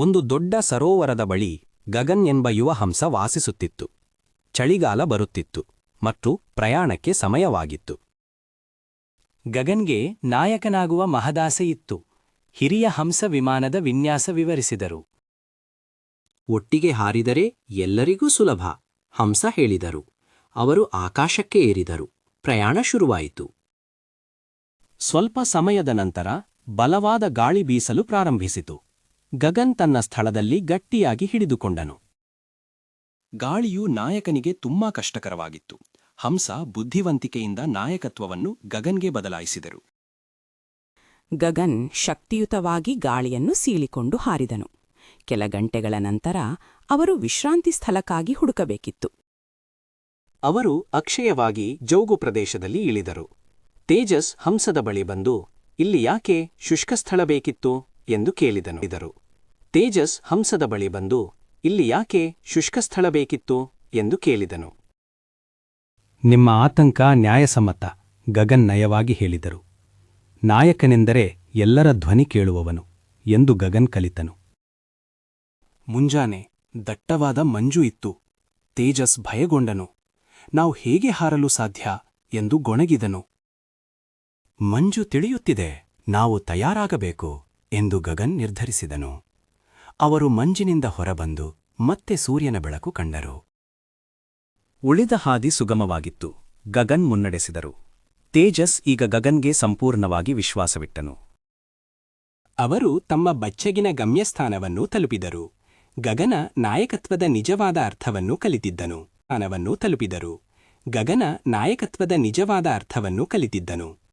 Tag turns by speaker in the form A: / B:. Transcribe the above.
A: ಒಂದು ದೊಡ್ಡ ಸರೋವರದ ಬಳಿ ಗಗನ್ ಎಂಬ ಯುವ ಹಂಸ ವಾಸಿಸುತ್ತಿತ್ತು. ಚಳಿಗಾಲ ಬರುತ್ತಿತ್ತು ಮತ್ತು ಪ್ರಯಾಣಕ್ಕೆ ಸಮಯವಾಗಿತ್ತು.
B: ಗಗನ್ಗೆ ನಾಯಕನಾಗುವ ಮಹದಾಸೆ ಇತ್ತು. ಹಿರಿಯ ಹಂಸ ವಿಮಾನದ ವಿನ್ಯಾಸ ವಿವರಿಸಿದರು.
C: ಒಟ್ಟಿಗೆ ಹಾರಿದರೆ ಎಲ್ಲರಿಗೂ ಸುಲಭ, ಹಂಸ ಹೇಳಿದರು. ಅವರು ಆಕಾಶಕ್ಕೆ ಏರಿದರು. ಪ್ರಯಾಣ ಶುರುವಾಯಿತು.
A: ಸ್ವಲ್ಪ ಸಮಯದ ನಂತರ ಬಲವಾದ ಗಾಳಿ ಬೀಸಲು ಪ್ರಾರಂಭಿಸಿತು. ಗಗನ್ ತನ್ನ ಸ್ಥಳದಲ್ಲಿ ಗಟ್ಟಿಯಾಗಿ ಹಿಡಿದುಕೊಂಡನು. ಗಾಳಿಯು ನಾಯಕನಿಗೆ ತುಂಬಾ ಕಷ್ಟಕರವಾಗಿತ್ತು. ಹಂಸ ಬುದ್ಧಿವಂತಿಕೆಯಿಂದ ನಾಯಕತ್ವವನ್ನು ಗಗನ್ಗೆ ಬದಲಾಯಿಸಿದರು.
D: ಗಗನ್ ಶಕ್ತಿಯುತವಾಗಿ ಗಾಳಿಯನ್ನು ಸೀಳಿಕೊಂಡು ಹಾರಿದನು. ಕೆಲ ಗಂಟೆಗಳ ನಂತರ ಅವರು ವಿಶ್ರಾಂತಿ ಸ್ಥಳಕ್ಕಾಗಿ ಹುಡುಕಬೇಕಿತ್ತು.
A: ಅವರು ಅಕ್ಷಯವಾಗಿ ಜೌಗು ಪ್ರದೇಶದಲ್ಲಿ ಇಳಿದರು. ತೇಜಸ್ ಹಂಸದ ಬಳಿ ಬಂದು ಇಲ್ಲಿ ಯಾಕೆ ಶುಷ್ಕ ಸ್ಥಳ ಬೇಕಿತ್ತು? ಎಂದು ಕೇಳಿದನು. ಇದರು ತೇಜಸ್ ಹಂಸದ ಬಳಿ ಬಂದು ಇಲ್ಲಿ ಯಾಕೆ ಶುಷ್ಕ ಸ್ಥಳ ಬೇಕಿತ್ತು ಎಂದು ಕೇಳಿದನು. ನಿಮ್ಮ ಆತಂಕ ನ್ಯಾಯಸಮ್ಮತ ಗಗನ್ ನಯವಾಗಿ ಹೇಳಿದರು. ನಾಯಕನೆಂದರೆ ಎಲ್ಲರ ಧ್ವನಿ ಕೇಳುವವನು ಎಂದು ಗಗನ್ ಕಲಿತನು. ಮುಂಜಾನೆ ದಟ್ಟವಾದ ಮಂಜು ಇತ್ತು. ತೇಜಸ್ ಭಯಗೊಂಡನು. ನಾವು ಹೇಗೆ ಹಾರಲು ಸಾಧ್ಯ ಎಂದು ಗೊಣಗಿದನು. ಮಂಜು ತಿಳಿಯುತ್ತಿದೆ ನಾವು ತಯಾರಾಗಬೇಕು. ಎಂದು ಗಗನ್ ನಿರ್ಧರಿಸಿದನು. ಅವರು ಮಂಜಿನಿಂದ ಹೊರಬಂದು ಮತ್ತೆ ಸೂರ್ಯನ ಬೆಳಕು ಕಂಡರು. ಉಳಿದ ಹಾದಿ ಸುಗಮವಾಗಿತ್ತು. ಗಗನ್ ಮುನ್ನಡೆಸಿದರು. ತೇಜಸ್ ಈಗ ಗಗನ್ಗೆ ಸಂಪೂರ್ಣವಾಗಿ ವಿಶ್ವಾಸವಿಟ್ಟನು. ಅವರು ತಮ್ಮ ಬಚ್ಚಗಿನ ಗಮ್ಯಸ್ಥಾನವನ್ನು ತಲುಪಿದರು. ಗಗನ ನಾಯಕತ್ವದ ನಿಜವಾದ ಅರ್ಥವನ್ನು ಕಲಿತಿದ್ದನು. ಸ್ಥಾನವನ್ನು ತಲುಪಿದರು. ಗಗನ ನಾಯಕತ್ವದ ನಿಜವಾದ ಅರ್ಥವನ್ನು ಕಲಿತಿದ್ದನು.